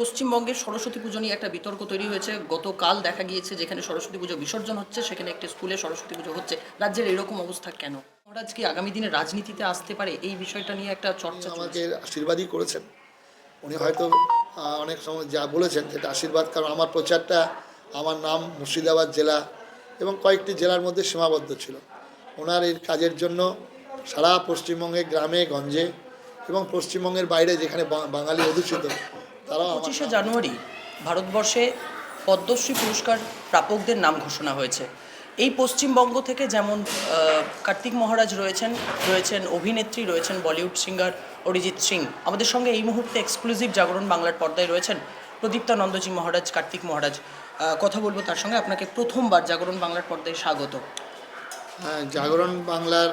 পশ্চিমবঙ্গের সরস্বতী পুজো নিয়ে একটা বিতর্ক তৈরি হয়েছে। গতকাল দেখা গিয়েছে যেখানে সরস্বতী পুজো বিসর্জন হচ্ছে সেখানে একটি স্কুলে সরস্বতী পুজো হচ্ছে। রাজ্যের এরকম অবস্থা কেন? মহারাজ কি আগামী দিনে রাজনীতিতে আসতে পারে? এই বিষয়টা নিয়ে একটা চর্চা। আমাকে আশীর্বাদই করেছেন। উনি হয়তো অনেক সময় যা বলেছেন সেটা আশীর্বাদ কারণ আমার প্রচারটা আমার নাম মুর্শিদাবাদ জেলা এবং কয়েকটি জেলার মধ্যে সীমাবদ্ধ ছিল। ওনার এই কাজের জন্য সারা পশ্চিমবঙ্গে গ্রামে গঞ্জে এবং পশ্চিমবঙ্গের বাইরে যেখানে বাঙালি আমার পঁচিশে জানুয়ারি ভারতবর্ষে পদ্মশ্রী পুরস্কার প্রাপকদের নাম ঘোষণা হয়েছে। এই পশ্চিমবঙ্গ থেকে যেমন কার্তিক মহারাজ রয়েছেন রয়েছেন অভিনেত্রী রয়েছেন বলিউড সিঙ্গার অরিজিৎ সিং। আমাদের সঙ্গে এই মুহূর্তে এক্সক্লুসিভ জাগরণ বাংলার পর্দায় রয়েছেন প্রদীপ্তানন্দজি মহারাজ কার্তিক মহারাজ। কথা বলব তার সঙ্গে আপনাকে প্রথমবার জাগরণ বাংলার পর্দায় স্বাগত। হ্যাঁ জাগরণ বাংলার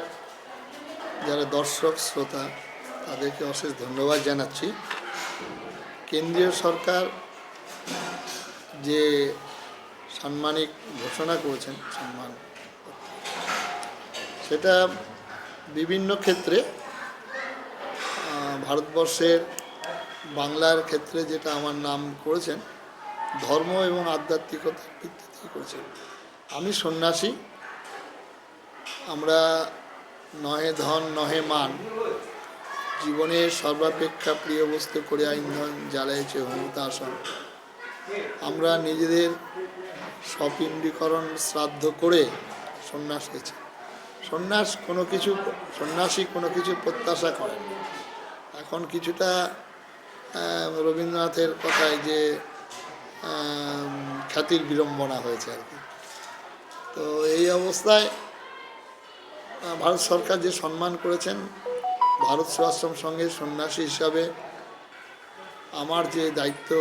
যারা দর্শক শ্রোতা তাদেরকে অশেষ ধন্যবাদ জানাচ্ছি। কেন্দ্রীয় সরকার যে সাম্মানিক ঘোষণা করেছেন, সম্মান, সেটা বিভিন্ন ক্ষেত্রে ভারতবর্ষের বাংলার ক্ষেত্রে যেটা আমার নাম করেছেন, ধর্ম এবং আধ্যাত্মিকতার ভিত্তিতেই করেছেন। আমি সন্ন্যাসী, আমরা নহে ধন নহে মান জীবনের সর্বাপেক্ষা প্রিয় বস্তু করে ইন্ধন জ্বালাইছে হুমতাসন আমরা নিজেদের স্বপিণ্ডীকরণ শ্রাদ্ধ করে সন্ন্যাস হয়েছে। সন্ন্যাস কোনো কিছু, সন্ন্যাসী কোনো কিছু প্রত্যাশা করে এখন কিছুটা রবীন্দ্রনাথের কথায় যে খ্যাতির বিড়ম্বনা হয়েছে আর কি। তো এই অবস্থায় ভারত সরকার যে সম্মান করেছেন ভারত সেবাশ্রম সঙ্গে সন্ন্যাসী হিসাবে আমার যে দায়িত্ব,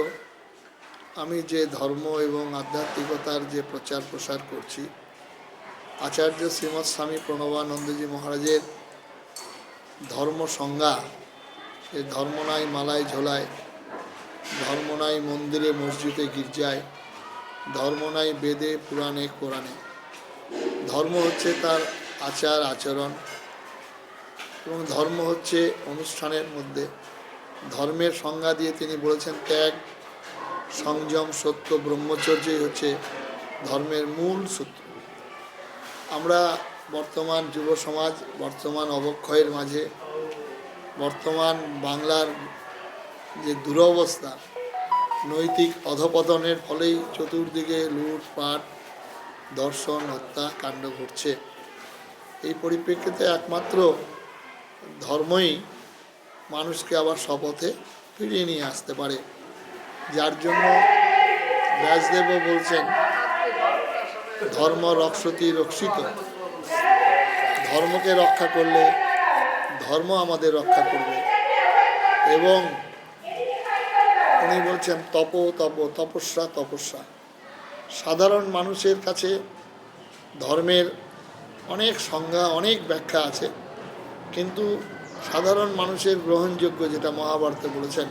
আমি যে ধর্ম এবং আধ্যাত্মিকতার যে প্রচার প্রসার করছি, আচার্য শ্রীমৎ স্বামী প্রণবানন্দজি মহারাজের ধর্ম সংজ্ঞা যে ধর্ম নাই মালায় ঝোলায়, ধর্ম নাই মন্দিরে মসজিদে গির্জায়, ধর্ম নাই বেদে পুরাণে কোরআনে। ধর্ম হচ্ছে তার আচার আচরণ এবং ধর্ম হচ্ছে অনুষ্ঠানের মধ্যে। ধর্মের সংজ্ঞা দিয়ে তিনি বলেছেন, ত্যাগ, সংযম, সত্য, ব্রহ্মচর্যই হচ্ছে ধর্মের মূল সূত্র। আমরা বর্তমান যুব সমাজ, বর্তমান অবক্ষয়ের মাঝে, বর্তমান বাংলার যে দুরবস্থা, নৈতিক অধপতনের ফলেই চতুর্দিকে লুটপাট, দর্শন, হত্যা, কাণ্ড ঘটছে। এই পরিপ্রেক্ষিতে একমাত্র ধর্মই মানুষকে আবার শপথে ফিরিয়ে নিয়ে আসতে পারে। যার জন্য ব্যাসদেবও বলছেন, ধর্ম রক্ষতি রক্ষিত। ধর্মকে রক্ষা করলে ধর্ম আমাদের রক্ষা করবে। এবং উনি বলছেন, তপ তপ, তপস্যা তপস্যা। সাধারণ মানুষের কাছে ধর্মের অনেক সংজ্ঞা, অনেক ব্যাখ্যা আছে। কিন্তু সাধারণ মানুষের গ্রহণযোগ্য যেটা মহাভারতে বলেছেন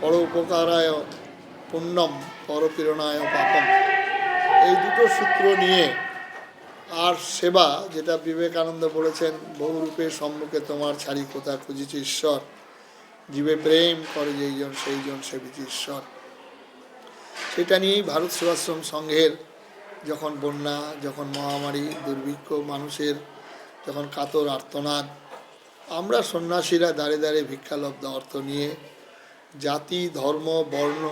পর উপকারায় পুণ্যম, পরপীড়নায় পাপম। এই দুটো সূত্র নিয়ে আর সেবা যেটা বিবেকানন্দ বলেছেন, বহুরূপে সম্মুখে তোমার ছাড়ি কোথা খুঁজিছে ঈশ্বর? জীবে প্রেম করে যেইজন, সেইজন সেবিছে ঈশ্বর। সেটা নিয়েই ভারত সেবাশ্রম সংঘের যখন বন্যা, যখন মহামারী, দুর্ভিক্ষ মানুষের যখন কাতর, আর্তনাদ। আমরা সন্ন্যাসীরা দাঁড়ে দাঁড়ে ভিক্ষালব্ধ অর্থ নিয়ে জাতি, ধর্ম, বর্ণ,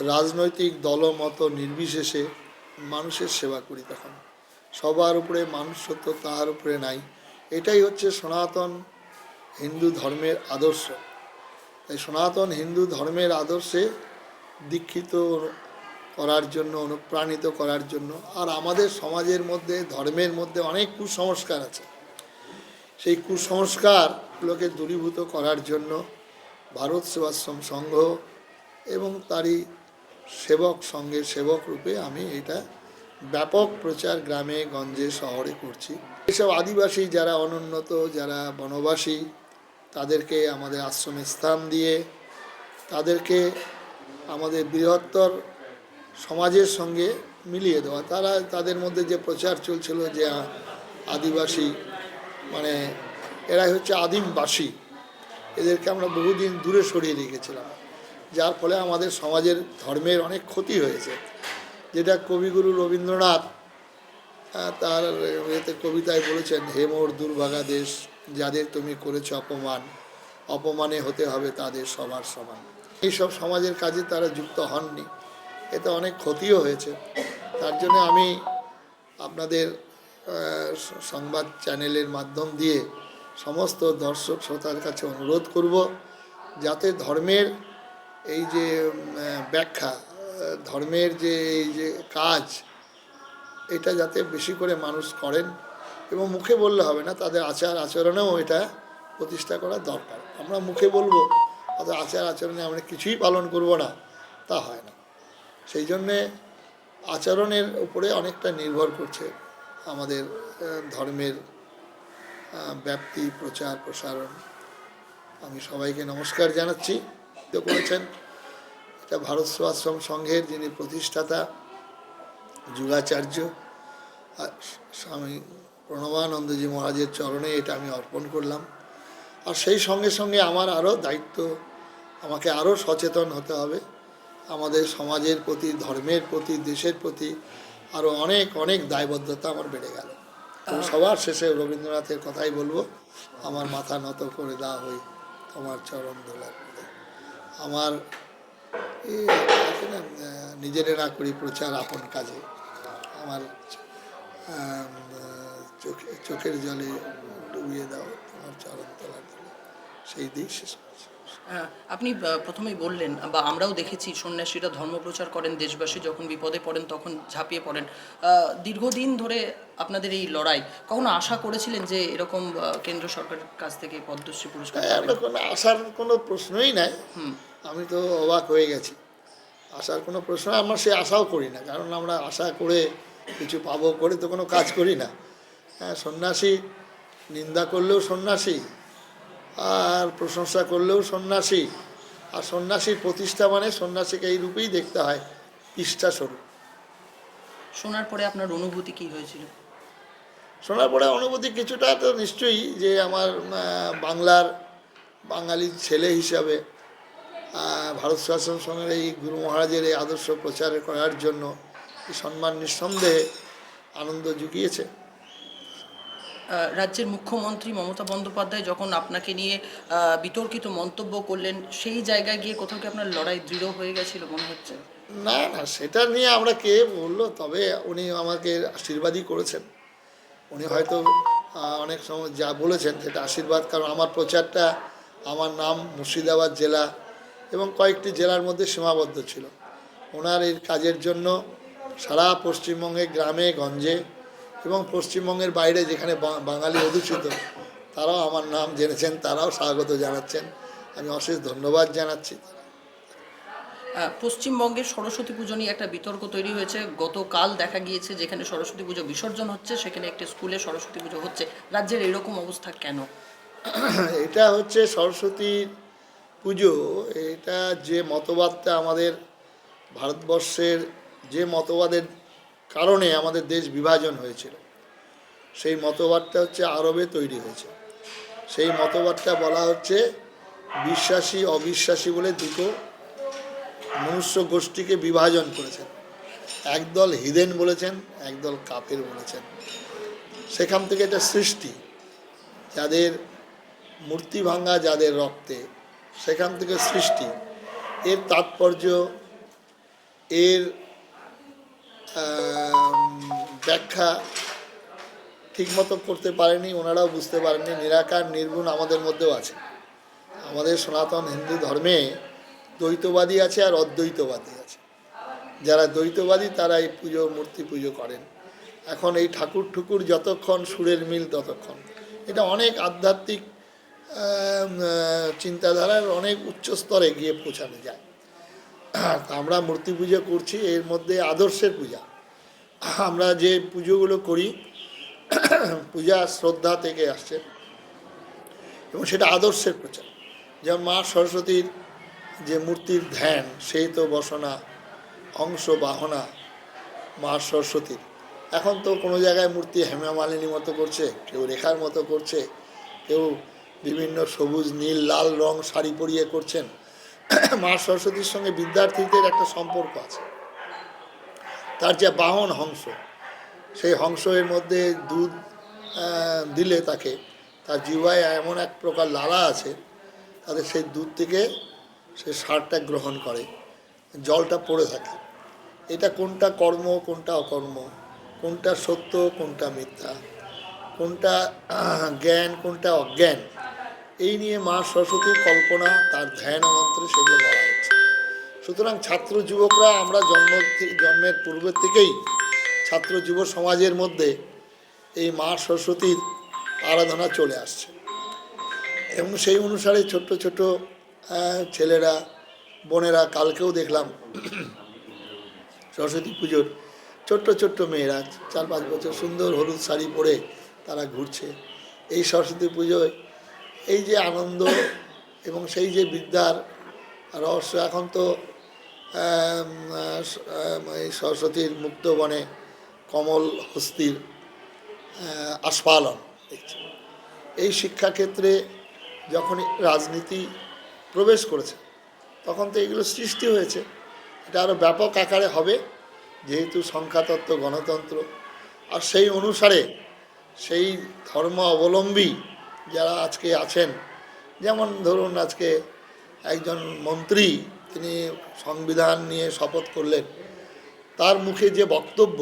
রাজনৈতিক দলমত নির্বিশেষে মানুষের সেবা করি তখন। সবার উপরে মানুষ সত্য তাহার উপরে নাই। এটাই হচ্ছে সনাতন হিন্দু ধর্মের আদর্শ। তাই সনাতন হিন্দু ধর্মের আদর্শে দীক্ষিত করার জন্য, অনুপ্রাণিত করার জন্য। আর আমাদের সমাজের মধ্যে, ধর্মের মধ্যে অনেক কুসংস্কার আছে। সেই কুসংস্কারগুলোকে দূরীভূত করার জন্য ভারত সেবাশ্রম সংঘ এবং তারই সেবক সঙ্গের সেবক রূপে আমি এটা ব্যাপক প্রচার গ্রামে, গঞ্জে, শহরে করছি। এসব আদিবাসী যারা অনুন্নত, যারা বনবাসী, তাদেরকে আমাদের আশ্রমে স্থান দিয়ে, তাদেরকে আমাদের বৃহত্তর সমাজের সঙ্গে মিলিয়ে দেওয়া। তারা তাদের মধ্যে যে প্রচার চলছিল যে আদিবাসী মানে এরাই হচ্ছে আদিমবাসী, এদেরকে আমরা বহুদিন দূরে সরিয়ে রেখেছিলাম যার ফলে আমাদের সমাজের ধর্মের অনেক ক্ষতি হয়েছে। যেটা কবিগুরু রবীন্দ্রনাথ তার এতে কবিতায় বলেছেন, হে মোর দুর্ভাগা দেশ, যাদের তুমি করেছ অপমান, অপমানে হতে হবে তাদের সবার সমান। এইসব সমাজের কাজে তারা যুক্ত হননি। এতে অনেক ক্ষতিও হয়েছে। তার জন্য আমি আপনাদের সংবাদ চ্যানেলের মাধ্যম দিয়ে সমস্ত দর্শক শ্রোতার কাছে অনুরোধ করব যাতে ধর্মের এই যে ব্যাখ্যা ধর্মের যে এই যে কাজ, এটা যাতে বেশি করে মানুষ করেন এবং মুখে বললে হবে না, তাদের আচার আচরণেও এটা প্রতিষ্ঠা করা দরকার। আমরা মুখে বলব, তাদের আচার আচরণে আমরা কিছুই পালন করব না, তা হয় না। সেই জন্যে আচরণের উপরে অনেকটা নির্ভর করছে আমাদের ধর্মের ব্যাপ্তি, প্রচার, প্রসারণ। আমি সবাইকে নমস্কার জানাচ্ছি। করেছেন এটা ভারত সেবাশ্রম সংঘের যিনি প্রতিষ্ঠাতা যুগাচার্য স্বামী প্রণবানন্দজি মহারাজের চরণে এটা আমি অর্পণ করলাম। আর সেই সঙ্গে সঙ্গে আমার আরও দায়িত্ব, আমাকে আরও সচেতন হতে হবে। আমাদের সমাজের প্রতি ধর্মের প্রতি দেশের প্রতি আরও অনেক অনেক দায়বদ্ধতা আমার বেড়ে গেল। সবার শেষে রবীন্দ্রনাথের কথাই বলব আমার মাথা নত করে দেওয়া হই তোমার চরণ দোলার আমার নিজেরে না করি প্রচার আপন কাজে। আমার চোখে চোখের জলে ডুবিয়ে দাও তোমার চরণ তোলার সেই দিক শেষ। আপনি প্রথমেই বললেন বা আমরাও দেখেছি সন্ন্যাসীরা ধর্ম প্রচার করেন দেশবাসী যখন বিপদে পড়েন তখন ঝাঁপিয়ে পড়েন। দীর্ঘদিন ধরে আপনাদের এই লড়াই কখনো আশা করেছিলেন যে এরকম কেন্দ্র সরকারের কাছ থেকে পদ্মশ্রী পুরস্কার আমরা কোনো আসার কোনো প্রশ্নই নাই। হুম। আমি তো অবাক হয়ে গেছি। আসার কোনো প্রশ্ন আমরা সে আশাও করি না কারণ আমরা আশা করে কিছু পাবো করে তো কোনো কাজ করি না। হ্যাঁ সন্ন্যাসী নিন্দা করলেও সন্ন্যাসী আর প্রশংসা করলেও সন্ন্যাসী। আর সন্ন্যাসীর প্রতিষ্ঠা মানে সন্ন্যাসীকে এই রূপেই দেখতে হয় ইষ্ঠা স্বরূপ। শোনার পরে আপনার অনুভূতি কি হয়েছিল? শোনার পরে অনুভূতি কিছুটা তো নিশ্চয়ই যে আমার বাংলার বাঙালির ছেলে হিসাবে ভারত শাসন সঙ্গে এই গুরু মহারাজের এই আদর্শ প্রচার করার জন্য সম্মান নিঃসন্দেহে আনন্দ জুগিয়েছে। রাজ্যের মুখ্যমন্ত্রী মমতা বন্দ্যোপাধ্যায় যখন আপনাকে নিয়ে বিতর্কিত মন্তব্য করলেন, সেই জায়গায় গিয়ে কোথাও কি আপনার লড়াই দৃঢ় হয়ে গেছিল মনে হচ্ছে? না না, সেটা নিয়ে আমরা কে বলল, তবে উনি আমাকে আশীর্বাদই করেছেন। উনি হয়তো অনেক সময় যা বলেছেন সেটা আশীর্বাদ, কারণ আমার প্রচারটা আমার নাম মুর্শিদাবাদ জেলা এবং কয়েকটি জেলার মধ্যে সীমাবদ্ধ ছিল। ওনার এই কাজের জন্য সারা পশ্চিমবঙ্গে, গ্রামে, গঞ্জে এবং পশ্চিমবঙ্গের বাইরে যেখানে বা- বাঙালি অধ্যুষিত তারাও আমার নাম জেনেছেন তারাও স্বাগত জানাচ্ছেন। আমি অশেষ ধন্যবাদ জানাচ্ছি। পশ্চিমবঙ্গের সরস্বতী পুজো নিয়ে একটা বিতর্ক তৈরি হয়েছে। গতকাল দেখা গিয়েছে যেখানে সরস্বতী পুজো বিসর্জন হচ্ছে সেখানে একটি স্কুলে সরস্বতী পুজো হচ্ছে। রাজ্যের এরকম অবস্থা কেন? এটা হচ্ছে সরস্বতী পুজো এটা যে মতবাদটা আমাদের ভারতবর্ষের যে মতবাদের কারণে আমাদের দেশ বিভাজন হয়েছিল। সেই মতবাদটা হচ্ছে আরবে তৈরি হয়েছে। সেই মতবাদটা বলা হচ্ছে বিশ্বাসী, অবিশ্বাসী বলে দুটো মনুষ্য গোষ্ঠীকে বিভাজন করেছেন। একদল হিদেন বলেছেন, একদল কাপের বলেছেন। সেখান থেকে এটা সৃষ্টি, যাদের মূর্তি ভাঙা, যাদের রক্তে, সেখান থেকে সৃষ্টি। এর তাৎপর্য, এর ব্যাখ্যা ঠিকমতো করতে পারেনি, ওনারাও বুঝতে পারেননি। নিরাকার, নির্গুণ আমাদের মধ্যেও আছে। আমাদের সনাতন হিন্দু ধর্মে দ্বৈতবাদী আছে আর অদ্বৈতবাদী আছে। যারা দ্বৈতবাদী, তারা এই পুজো, মূর্তি পুজো করেন। এখন এই ঠাকুর ঠুকুর যতক্ষণ সুরের মিল, ততক্ষণ। এটা অনেক আধ্যাত্মিক চিন্তাধারার অনেক উচ্চ স্তরে গিয়ে পৌঁছানো যায়। আমরা মূর্তি পুজো করছি, এর মধ্যে আদর্শের পূজা। আমরা যে পুজোগুলো করি, পূজা শ্রদ্ধা থেকে আসছে। এবং সেটা আদর্শের প্রচার। যেমন মা সরস্বতীর যে মূর্তির ধ্যান, সেই তো বসনা, অংশ বাহনা মা সরস্বতীর। এখন তো কোনো জায়গায় মূর্তি হেমা মালিনী মতো করছে, কেউ রেখার মতো করছে, কেউ বিভিন্ন সবুজ, নীল, লাল রং শাড়ি পরিয়ে করছেন। মা সরস্বতীর সঙ্গে বিদ্যার্থীদের একটা সম্পর্ক আছে। তার যে বাহন হংস, সেই হংসের মধ্যে দুধ দিলে তাকে, তার জিওয়ায় এমন এক প্রকার লালা আছে তাদের সেই দুধ থেকে সে সারটা গ্রহণ করে, জলটা পড়ে থাকে। এটা কোনটা কর্ম, কোনটা অকর্ম, কোনটা সত্য, কোনটা মিথ্যা, কোনটা জ্ঞান, কোনটা অজ্ঞান এই নিয়ে মা সরস্বতীর কল্পনা, তার ধ্যান মন্ত্রে সেগুলো বলা হচ্ছে সুতরাং ছাত্র যুবকরা আমরা জন্ম জন্মের পূর্বের থেকেই ছাত্র যুব সমাজের মধ্যে এই মা সরস্বতীর আরাধনা চলে আসছে। এবং সেই অনুসারে ছোট্ট ছোট ছেলেরা, বোনেরা কালকেও দেখলাম সরস্বতী পুজোর ছোট্ট ছোট্ট মেয়েরা, চার পাঁচ বছর সুন্দর হলুদ শাড়ি পরে তারা ঘুরছে। এই সরস্বতী পুজোয় এই যে আনন্দ এবং সেই যে বিদ্যার রহস্য, এখন তো এই সরস্বতীর মুক্তবনে কমল হস্তির আস্ফালন দেখছি। এই শিক্ষাক্ষেত্রে যখন রাজনীতি প্রবেশ করেছে, তখন তো এগুলো সৃষ্টি হয়েছে। এটা আরও ব্যাপক আকারে হবে, যেহেতু সংখ্যাতত্ত্ব, গণতন্ত্র, আর সেই অনুসারে সেই ধর্ম অবলম্বী যারা আজকে আছেন, যেমন ধরুন আজকে একজন মন্ত্রী, তিনি সংবিধান নিয়ে শপথ করলেন। তার মুখে যে বক্তব্য,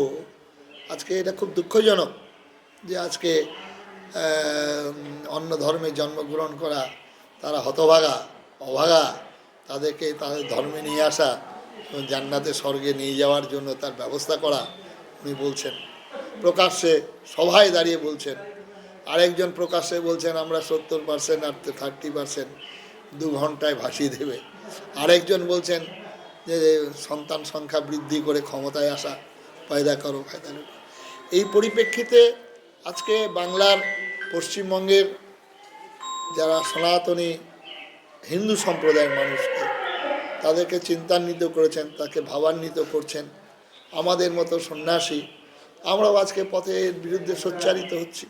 আজকে এটা খুব দুঃখজনক যে আজকে অন্য ধর্মে জন্মগ্রহণ করা, তারা হতভাগা, অভাগা, তাদেরকে তাদের ধর্মে নিয়ে আসা, জান্নাতে স্বর্গে নিয়ে যাওয়ার জন্য তার ব্যবস্থা করা, উনি বলছেন। প্রকাশ্যে সভায় দাঁড়িয়ে বলছেন। আরেকজন প্রকাশ্যে বলছেন, আমরা সত্তর পার্সেন্ট আর থার্টি পার্সেন্ট দু ঘন্টায় ভাসিয়ে দেবে। আরেকজন বলছেন যে সন্তান সংখ্যা বৃদ্ধি করে ক্ষমতায় আসা পয়দা করো, ফায়দা করো এই পরিপ্রেক্ষিতে আজকে বাংলার পশ্চিমবঙ্গের যারা সনাতনী হিন্দু সম্প্রদায়ের মানুষকে তাদেরকে চিন্তান্বিত করেছেন, তাকে ভাবান্বিত করছেন, আমাদের মতো সন্ন্যাসী, আমরাও আজকে পথের বিরুদ্ধে সোচ্চারিত হচ্ছি।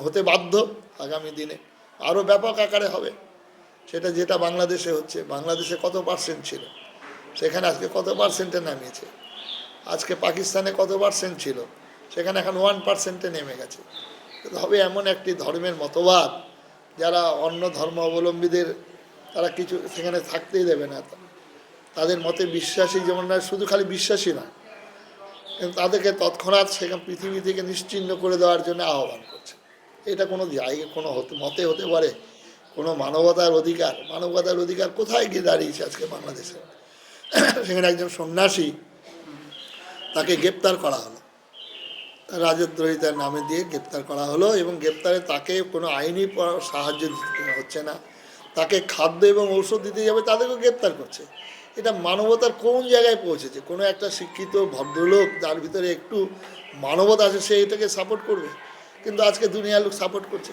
হতে বাধ্য আগামী দিনে। আরও ব্যাপক আকারে হবে। সেটা যেটা বাংলাদেশে হচ্ছে। বাংলাদেশে কত পার্সেন্ট ছিল? সেখানে আজকে কত পার্সেন্টে নামিয়েছে? আজকে পাকিস্তানে কত পার্সেন্ট ছিল? সেখানে এখন ওয়ান পার্সেন্টে নেমে গেছে। হবে এমন একটি ধর্মের মতবাদ, যারা অন্য ধর্ম অবলম্বীদের, তারা কিছু সেখানে থাকতেই দেবে না। তাদের মতে বিশ্বাসী যেমন না, শুধু খালি বিশ্বাসী না, কিন্তু তাদেরকে তৎক্ষণাৎ সেখানে পৃথিবী থেকে নিশ্চিহ্ন করে দেওয়ার জন্য আহ্বান করছে। এটা কোনো জায়গা, কোনো হতে মতে হতে পারে। কোনো মানবতার অধিকার। মানবতার অধিকার কোথায় গিয়ে দাঁড়িয়েছে আজকে বাংলাদেশে? সেখানে একজন সন্ন্যাসী তাকে গ্রেপ্তার করা হলো। রাজদ্রোহিতার নামে দিয়ে গ্রেপ্তার করা হলো এবং গ্রেপ্তারে তাকে কোনো আইনি সাহায্য হচ্ছে না। তাকে খাদ্য এবং ঔষধ দিতে যাবে, তাদেরকেও গ্রেপ্তার করছে। এটা মানবতার কোন জায়গায় পৌঁছেছে? কোনো একটা শিক্ষিত ভদ্রলোক, যার ভিতরে একটু মানবতা আছে, সে এটাকে সাপোর্ট করবে? কিন্তু আজকে দুনিয়ার লোক সাপোর্ট করছে।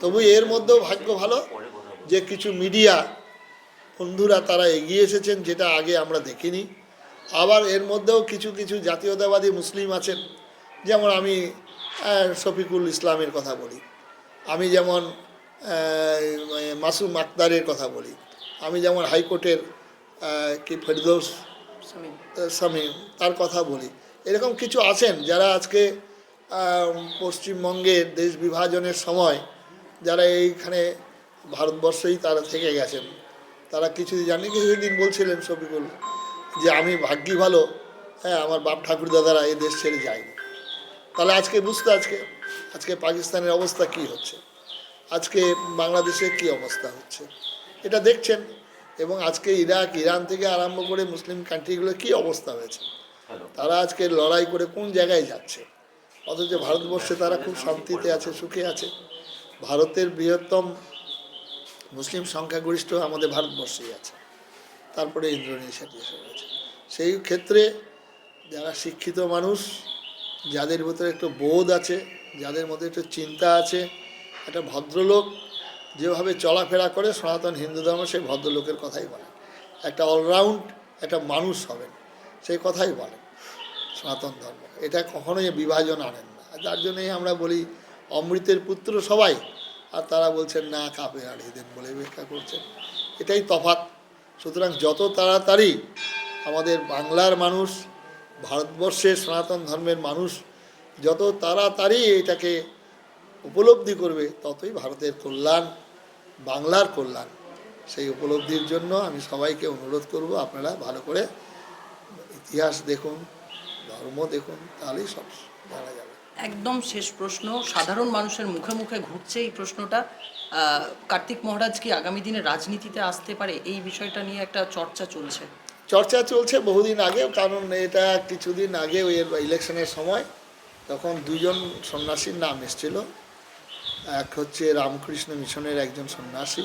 তবু এর মধ্যেও ভাগ্য ভালো যে কিছু মিডিয়া বন্ধুরা তারা এগিয়ে এসেছেন যেটা আগে আমরা দেখিনি। আবার এর মধ্যেও কিছু কিছু জাতীয়তাবাদী মুসলিম আছেন। যেমন আমি শফিকুল ইসলামের কথা বলি। আমি যেমন মাসুম আক্তারের কথা বলি। আমি যেমন হাইকোর্টের কি ফেরদৌস স্বামী তার কথা বলি। এরকম কিছু আছেন যারা আজকে পশ্চিমবঙ্গের দেশ বিভাজনের সময় যারা এইখানে ভারতবর্ষেই তারা থেকে গেছেন তারা কিছুদিন জানি কিছুদিন বলছিলেন শফিকুল যে আমি ভাগ্যি ভালো হ্যাঁ আমার বাপ ঠাকুর দাদারা এই দেশ ছেড়ে যায়নি। তাহলে আজকে বুঝতে আজকে আজকে পাকিস্তানের অবস্থা কি হচ্ছে? আজকে বাংলাদেশের কি অবস্থা হচ্ছে? এটা দেখছেন এবং আজকে ইরাক ইরান থেকে আরম্ভ করে মুসলিম কান্ট্রিগুলো কি অবস্থা হয়েছে? তারা আজকে লড়াই করে কোন জায়গায় যাচ্ছে? অথচ ভারতবর্ষে তারা খুব শান্তিতে আছে, সুখে আছে। ভারতের বৃহত্তম মুসলিম সংখ্যাগরিষ্ঠ আমাদের ভারতবর্ষেই আছে। তারপরে ইন্দ্রোনেশিয়াতে এসে রয়েছে সেই ক্ষেত্রে যারা শিক্ষিত মানুষ, যাদের ভিতরে একটু বোধ আছে, যাদের মধ্যে একটু চিন্তা আছে, একটা ভদ্রলোক যেভাবে চলাফেরা করে, সনাতন হিন্দু ধর্ম, সেই ভদ্রলোকের কথাই বলে। একটা অলরাউন্ড, একটা মানুষ হবেন, সেই কথাই বলেন সনাতন ধর্ম। এটা কখনোই বিভাজন আনেন না। যার জন্যই আমরা বলি অমৃতের পুত্র সবাই, আর তারা বলছেন, না কাপে আড়িয়ে বলে ব্যাখ্যা করছেন। এটাই তফাৎ। সুতরাং যত তাড়াতাড়ি আমাদের বাংলার মানুষ, ভারতবর্ষের সনাতন ধর্মের মানুষ, যত তাড়াতাড়ি এটাকে উপলব্ধি করবে, ততই ভারতের কল্যাণ, বাংলার কল্যাণ। সেই উপলব্ধির জন্য আমি সবাইকে অনুরোধ করব, আপনারা ভালো করে ইতিহাস দেখুন ধর্ম দেখুন তাহলেই সব জানা যাবে। একদম শেষ প্রশ্ন। সাধারণ মানুষের মুখে মুখে ঘুরছে এই প্রশ্নটা। কার্তিক মহারাজ কি আগামী দিনে রাজনীতিতে আসতে পারে? এই বিষয়টা নিয়ে একটা চর্চা চলছে। চর্চা চলছে বহুদিন আগে কারণ এটা কিছুদিন আগে ওই ইলেকশনের সময় তখন দুজন সন্ন্যাসীর নাম এসেছিল। এক হচ্ছে রামকৃষ্ণ মিশনের একজন সন্ন্যাসী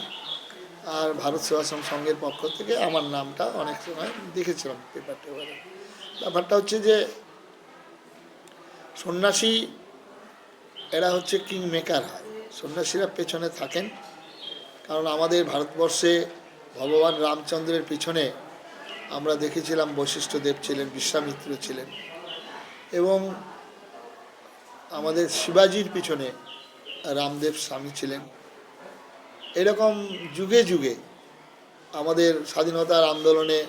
আর ভারত সেবাশ্রম সংঘের পক্ষ থেকে আমার নামটা অনেক সময় দেখেছিলাম পেপার টেপারে ব্যাপারটা হচ্ছে যে সন্ন্যাসী, এরা হচ্ছে কিং মেকার হয়। সন্ন্যাসীরা পেছনে থাকেন। কারণ আমাদের ভারতবর্ষে ভগবান রামচন্দ্রের পিছনে আমরা দেখেছিলাম বশিষ্ঠদেব ছিলেন, বিশ্বামিত্র ছিলেন। এবং আমাদের শিবাজির পিছনে রামদেব স্বামী ছিলেন। এরকম যুগে যুগে আমাদের স্বাধীনতার আন্দোলনে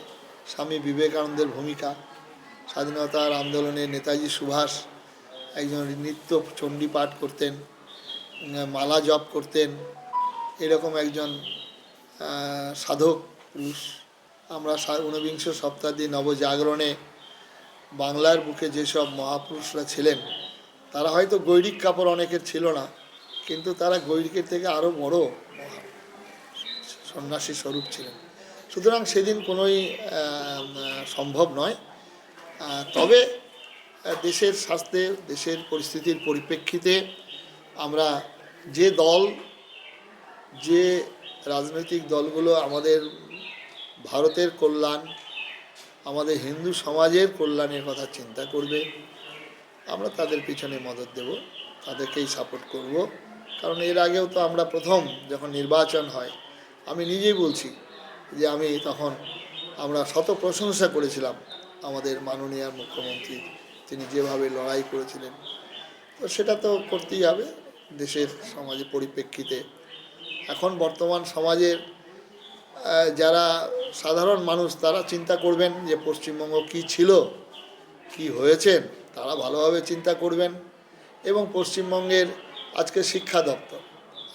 স্বামী বিবেকানন্দের ভূমিকা স্বাধীনতার আন্দোলনে নেতাজি সুভাষ একজন নিত্য চণ্ডী পাঠ করতেন মালা জপ করতেন। এরকম একজন সাধক পুরুষ। আমরা ঊনবিংশ শতাব্দী নবজাগরণে বাংলার বুকে যেসব মহাপুরুষরা ছিলেন, তারা হয়তো গৈরিক কাপড় অনেকের ছিল না, কিন্তু তারা গৈরিকের থেকে আরও বড় সন্ন্যাসী স্বরূপ ছিলেন। সুতরাং সেদিন কোনোই সম্ভব নয়। তবে দেশের স্বাস্থ্যে, দেশের পরিস্থিতির পরিপ্রেক্ষিতে আমরা যে দল, যে রাজনৈতিক দলগুলো আমাদের ভারতের কল্যাণ, আমাদের হিন্দু সমাজের কল্যাণের কথা চিন্তা করবে, আমরা তাদের পিছনে মদত দেব, তাদেরকেই সাপোর্ট করব। কারণ এর আগেও তো আমরা প্রথম যখন নির্বাচন হয়, আমি নিজেই বলছি যে আমি তখন আমরা শত প্রশংসা করেছিলাম। আমাদের মাননীয় মুখ্যমন্ত্রী, তিনি যেভাবে লড়াই করেছিলেন, তো সেটা তো করতেই হবে দেশের সমাজে পরিপ্রেক্ষিতে। এখন বর্তমান সমাজের যারা সাধারণ মানুষ, তারা চিন্তা করবেন যে পশ্চিমবঙ্গ কি ছিল, কি হয়েছেন তারা ভালোভাবে চিন্তা করবেন। এবং পশ্চিমবঙ্গের আজকে শিক্ষা দপ্তর,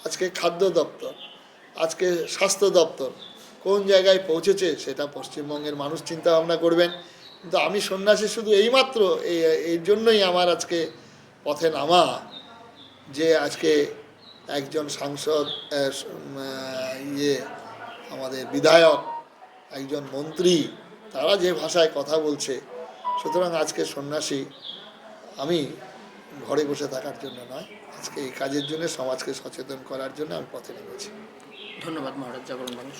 আজকে খাদ্য দপ্তর, আজকে স্বাস্থ্য দপ্তর কোন জায়গায় পৌঁছেছে, সেটা পশ্চিমবঙ্গের মানুষ চিন্তা ভাবনা করবেন। কিন্তু আমি সন্ন্যাসী শুধু এইমাত্র এই জন্যই আমার আজকে পথে নামা যে আজকে একজন সাংসদ ইয়ে আমাদের বিধায়ক, একজন মন্ত্রী, তারা যে ভাষায় কথা বলছে, সুতরাং আজকে সন্ন্যাসী আমি ঘরে বসে থাকার জন্য নয়, আজকে এই কাজের জন্য সমাজকে সচেতন করার জন্য আমি পথে নেমেছি। ধন্যবাদ মহারাজ জাগরণ মানুষ